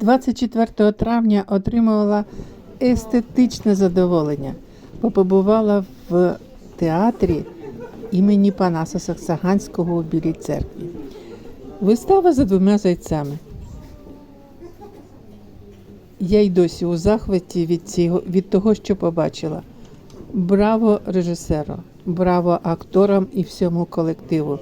24 травня отримувала естетичне задоволення, бо побувала в театрі імені Панаса Саксаганського у Білій церкві. Вистава за двома зайцями. Я й досі у захваті від, цього, від того, що побачила. Браво режисеру, браво акторам і всьому колективу.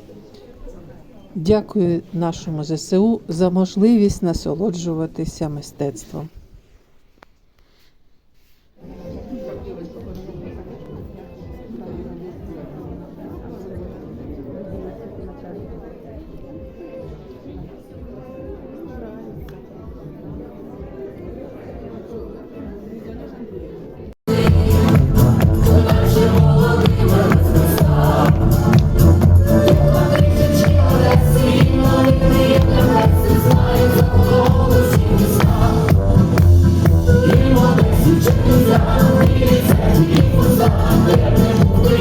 Дякую нашому ЗСУ за можливість насолоджуватися мистецтвом. Thank you.